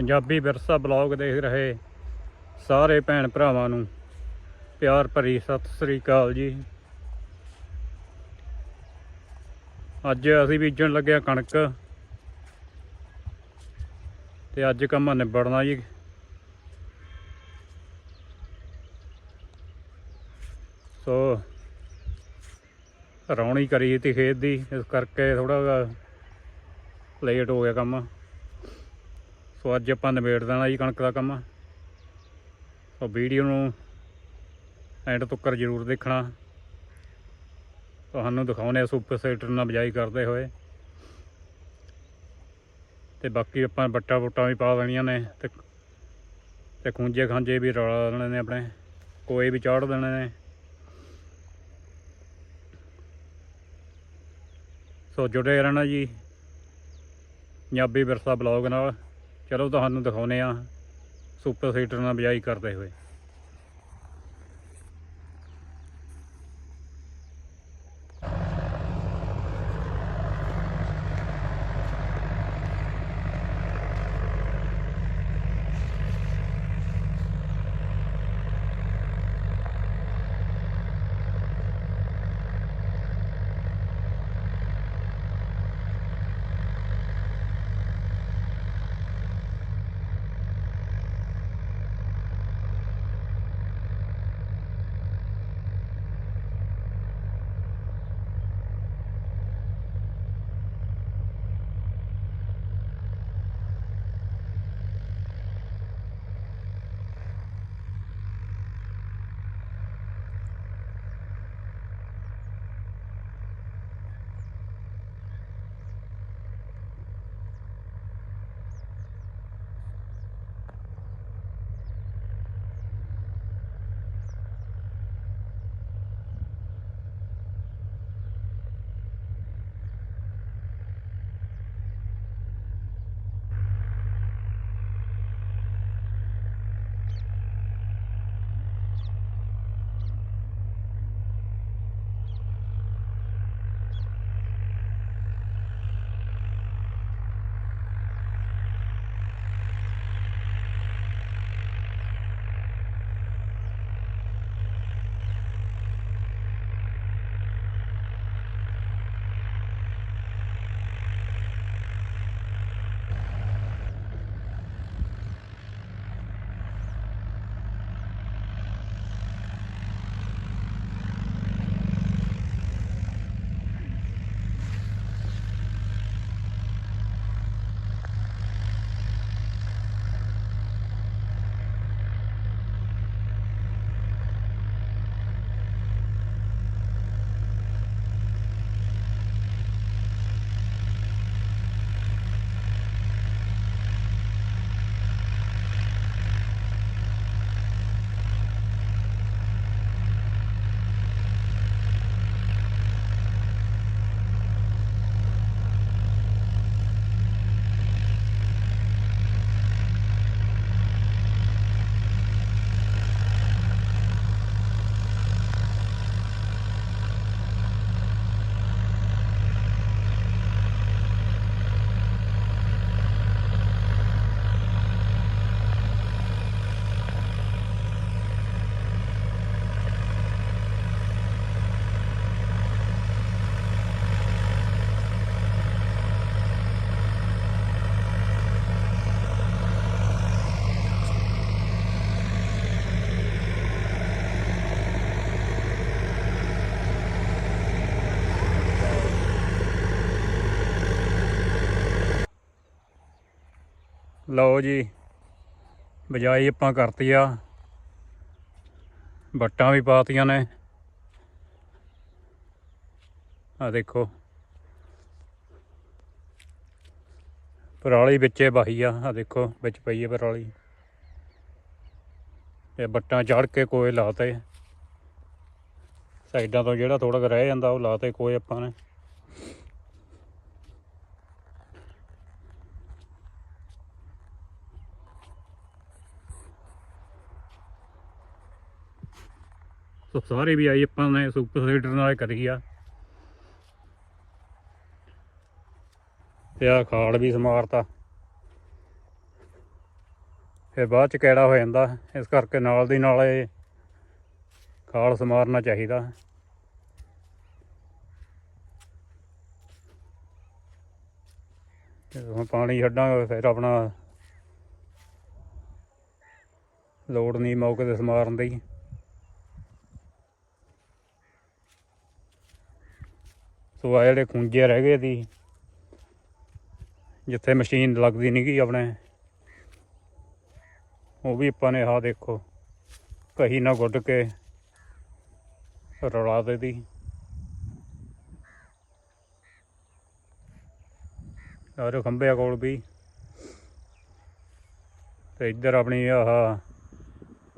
ਪੰਜਾਬੀ ਵਿਰਸਾ ਬਲੌਗ ਦੇਖ ਰਹੇ ਸਾਰੇ ਭੈਣ ਭਰਾਵਾਂ ਨੂੰ ਪਿਆਰ ਭਰੀ ਸਤਿ ਸ੍ਰੀ ਅਕਾਲ ਜੀ। ਅੱਜ ਅਸੀਂ ਬੀਜਣ ਲੱਗਿਆ ਕਣਕ ਤੇ ਅੱਜ ਕੰਮ ਨਿਬੜਨਾ ਜੀ। ਸੋ ਰੌਣੀ ਕਰੀ ਤੀ ਖੇਤ ਦੀ, ਇਸ ਕਰਕੇ ਥੋੜਾ ਲੇਟ ਹੋ ਗਿਆ ਕੰਮ। ਸੋ ਅੱਜ ਆਪਾਂ ਨਿਬੇੜ ਦੇਣਾ ਜੀ ਕਣਕ ਦਾ ਕੰਮ। ਸੋ ਵੀਡੀਓ ਨੂੰ ਐਂਡ ਤੱਕ ਜ਼ਰੂਰ ਦੇਖਣਾ। ਤੁਹਾਨੂੰ ਦਿਖਾਉਣੇ ਆ ਸੁਪਰ ਸੈਕਟਰ ਨਾਲ ਬਜਾਈ ਕਰਦੇ ਹੋਏ। ਤੇ ਬਾਕੀ ਆਪਾਂ ਬੱਟਾ ਬੁੱਟਾਂ ਵੀ ਪਾ ਦੇਣੀਆਂ ਨੇ ਤੇ ਤੇ ਖੁੰਝੇ ਖਾਂਜੇ ਵੀ ਰਲਾ ਦੇਣੇ ਨੇ ਆਪਣੇ। ਕੋਈ ਵੀ ਚਾੜ ਦੇਣੇ ਨੇ। ਸੋ ਜੁੜੇ ਰਹਿਣਾ ਜੀ। ਪੰਜਾਬੀ ਵਿਰਸਾ ਬਲੌਗ ਨਾਲ। ਚਲੋ ਤੁਹਾਨੂੰ ਦਿਖਾਉਨੇ ਆ ਸੁਪਰ ਸੀਟਰ ਨਾਲ ਬਿਜਾਈ ਕਰਦੇ ਹੋਏ। ਲਓ ਜੀ, ਬਜਾਈ ਆਪਾਂ ਕਰਤੀ ਆ। ਬੱਟਾਂ ਵੀ ਪਾਤੀਆਂ ਨੇ। ਆ ਦੇਖੋ। ਪਰਾਲੀ ਵਿੱਚੇ ਬਾਹੀ ਆ ਆ ਦੇਖੋ, ਵਿੱਚ ਪਈ ਹੈ ਪਰਾਲੀ। ਤੇ ਬੱਟਾਂ ਚੜ ਕੇ ਕੋਏ ਲਾਤੇ। ਸਾਈਡਾਂ ਤੋਂ ਜਿਹੜਾ ਥੋੜਾ ਰਹਿ ਜਾਂਦਾ, ਉਹ ਲਾਤੇ ਕੋਏ ਆਪਾਂ ਨੇ। ਸਾਰੇ ਵੀ ਆਈ ਆਪਾਂ ਨੇ ਸੁਪਰ ਸੀਡਰ ਨਾਲ ਕਰੀ ਆ ਤੇ ਆ ਖਾੜ ਵੀ ਸਮਾਰਤਾ। ਫਿਰ ਬਾਅਦ ਚ ਕਿਹੜਾ ਹੋ ਜਾਂਦਾ, ਇਸ ਕਰਕੇ ਨਾਲ ਦੀ ਨਾਲ ਇਹ ਖਾਲ ਸਮਾਰਨਾ ਚਾਹੀਦਾ। ਹੁਣ ਪਾਣੀ ਛੱਡਾਂਗੇ, ਫਿਰ ਆਪਣਾ ਲੋੜ ਨਹੀਂ ਮੌਕੇ ਤੇ ਸਮਾਰਨ ਦੀ। ਸੋ ਆ ਜਿਹੜੇ ਖੁੰਝੇ ਰਹਿ ਗਏ ਸੀ ਜਿੱਥੇ ਮਸ਼ੀਨ ਲੱਗਦੀ ਨਹੀਂ ਗਈ ਆਪਣੇ, ਉਹ ਵੀ ਆਪਾਂ ਨੇ ਆਹ ਦੇਖੋ, ਕਹੀ ਨਾ ਗੁੱਡ ਕੇ ਰੌਲਾ ਦੇ ਔਰ ਖੰਭਿਆਂ ਕੋਲ ਵੀ, ਤੇ ਇੱਧਰ ਆਪਣੀ ਆਹ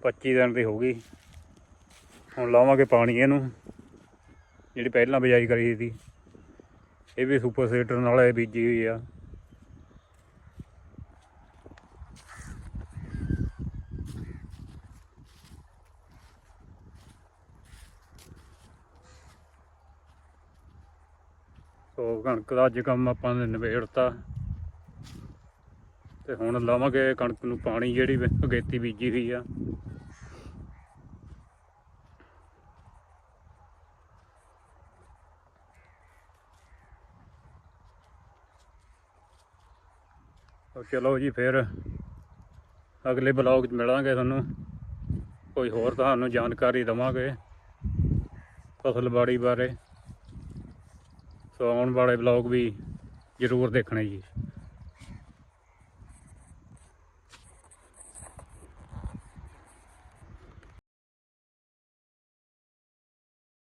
25 ਦਿਨ ਦੀ ਹੋ ਗਈ। ਹੁਣ ਲਾਵਾਂਗੇ ਪਾਣੀ ਇਹਨੂੰ, ਜਿਹੜੀ ਪਹਿਲਾਂ ਬਿਜਾਈ ਕਰੀ ਸੀ। ਇਹ ਵੀ ਸੁਪਰ ਸੀਡਰ ਨਾਲ ਇਹ ਬੀਜੀ ਹੋਈ ਆ। ਸੋ ਕਣਕ ਦਾ ਅੱਜ ਕੰਮ ਆਪਾਂ ਨੇ ਨਿਬੇੜਤਾ। ਤੇ ਹੁਣ ਲਾਵਾਂਗੇ ਕਣਕ ਨੂੰ ਪਾਣੀ ਜਿਹੜੀ ਵੀ ਅਗੇਤੀ ਬੀਜੀ ਹੋਈ ਆ। ਤਾਂ ਚਲੋ ਜੀ ਫਿਰ ਅਗਲੇ ਬਲੌਗ 'ਚ ਮਿਲਾਂਗੇ ਤੁਹਾਨੂੰ। ਕੋਈ ਹੋਰ ਤੁਹਾਨੂੰ ਜਾਣਕਾਰੀ ਦਵਾਂਗੇ ਫਸਲਬਾੜੀ ਬਾਰੇ। ਸੋ ਆਉਣ ਵਾਲੇ ਬਲੌਗ ਵੀ ਜ਼ਰੂਰ ਦੇਖਣੇ ਜੀ।